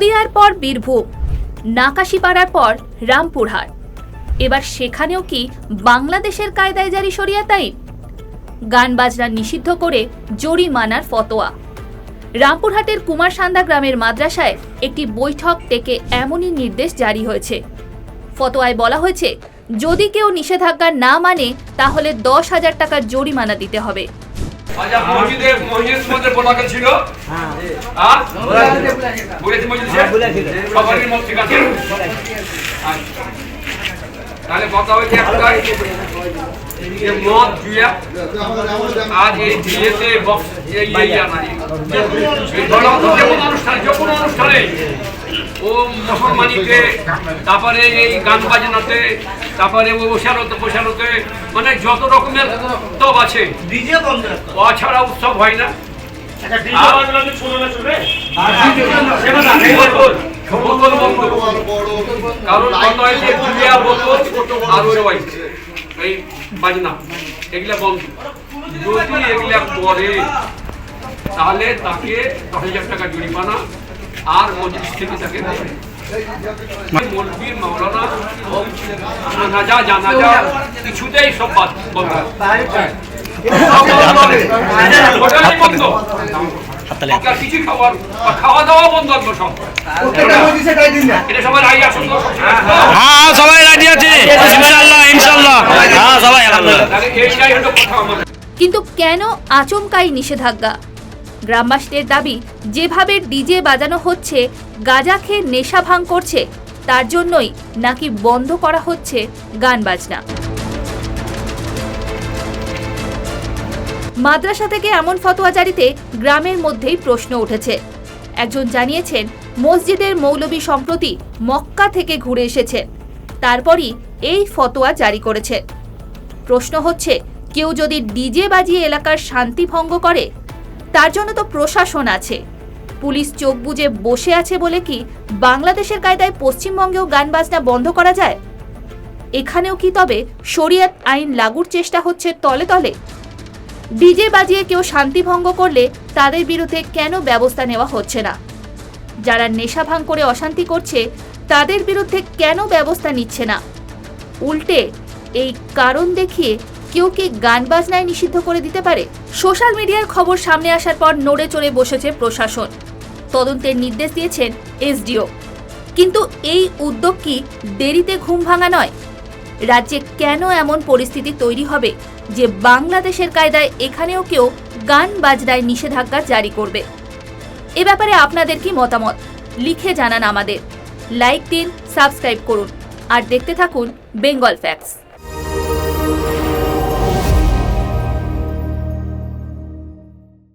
নদিয়ার পর বীরভূম নাকাশিপাড়ার পর রামপুরহাট। এবার সেখানেও কি বাংলাদেশের কায়দায় জারি শরিয়াত আইন গান বাজনা নিষিদ্ধ করে জরিমানার ফতোয়া। রামপুরহাটের কুমারসান্দা গ্রামের মাদ্রাসায় একটি বৈঠক থেকে এমনই নির্দেশ জারি হয়েছে। ফতোয়ায় বলা হয়েছে যদি কেউ নিষেধাজ্ঞা না মানে তাহলে দশ হাজার টাকার জরিমানা দিতে হবে। আচ্ছা মসজিদে মসজিদের মধ্যে বলাকে ছিল? আছে? আচ্ছা। তাহলে কথা হয়েছে একটাই যে মদ জুয়া আর এই বিয়েতে বক্স এই নাই। এই ধরো যে কোনো অনুষ্ঠানে যে কোনো অনুষ্ঠানে ও মুসলমানিতে তারপরে এই গান বাজনাতে তারপরে ও ওষারতে পোষারতে মানে যত রকমের উৎসব আছে ও ছাড়া উৎসব হয় না। কারণ বন্ধ হয়েছে জুলিয়া বোতল আর ওই ওই এই বাজনা এগুলা বন্ধ। যদি এগুলা করে তাহলে তাকে দশ হাজার টাকা জরিমানা আর মজলিস থেকে তাকে দেবে। মাওলানা জানাজা জানাজা কিছুতেই সব বাদ বন্ধ। সব বন্ধ। টোটালি বন্ধ আপনার কিছু খাবার খাওয়া দাওয়া বন্ধ সব এটা সবাই রায় আসুন হ্যাঁ সবাই রাজি আছে। ইনশাল্লাহ ইনশাল্লাহ হ্যাঁ সবাই এইটাই হলো কথা আমাদের। কিন্তু কেন আচমকাই নিষেধাজ্ঞা? গ্রামবাসীদের দাবি যেভাবে ডিজে বাজানো হচ্ছে গাঁজা খেয়ে নেশা ভাঙ করছে তার জন্যই নাকি বন্ধ করা হচ্ছে গান বাজনা। মাদ্রাসা থেকে এমন ফতোয়া জারিতে গ্রামের মধ্যেই প্রশ্ন উঠেছে। একজন জানিয়েছেন, মসজিদের মৌলবী সম্প্রতি মক্কা থেকে ঘুরে এসেছেন তারপরই এই ফতোয়া জারি করেছে। প্রশ্ন হচ্ছে, কেউ যদি ডিজে বাজিয়ে এলাকার শান্তি ভঙ্গ করে, তার জন্য তো প্রশাসন আছে। পুলিশ চোখ বুজে বসে আছে বলে কি বাংলাদেশের কায়দায় পশ্চিমবঙ্গেও গান বাজনা বন্ধ করা যায়? এখানেও কি তবে শরিয়ত আইন লাগুর চেষ্টা হচ্ছে তলে তলে? ডিজে বাজিয়ে কেউ শান্তি ভঙ্গ করলে তাদের বিরুদ্ধে কেন ব্যবস্থা নেওয়া হচ্ছে না? যারা নেশা ভাঙ করে অশান্তি করছে, তাদের বিরুদ্ধে কেন ব্যবস্থা নিচ্ছে না? উল্টে, এই কারণ দেখিয়ে কেউ কি গান বাজনায় নিষিদ্ধ করে দিতে পারে? সোশ্যাল মিডিয়ার খবর সামনে আসার পর নড়ে চড়ে বসেছে প্রশাসন। তদন্তের নির্দেশ দিয়েছেন এসডিও। কিন্তু এই উদ্যোগ কি দেরিতে ঘুম ভাঙা নয়? রাজ্যে কেন এমন পরিস্থিতি তৈরি হবে যে বাংলাদেশের কায়দায় এখানেও কেউ গান বাজনায় নিষেধাজ্ঞা জারি করবে? এ ব্যাপারে আপনাদের কি মতামত? লিখে জানান আমাদের। লাইক দিন, সাবস্ক্রাইব করুন। আর দেখতে থাকুন বেঙ্গল ফ্যাক্টস।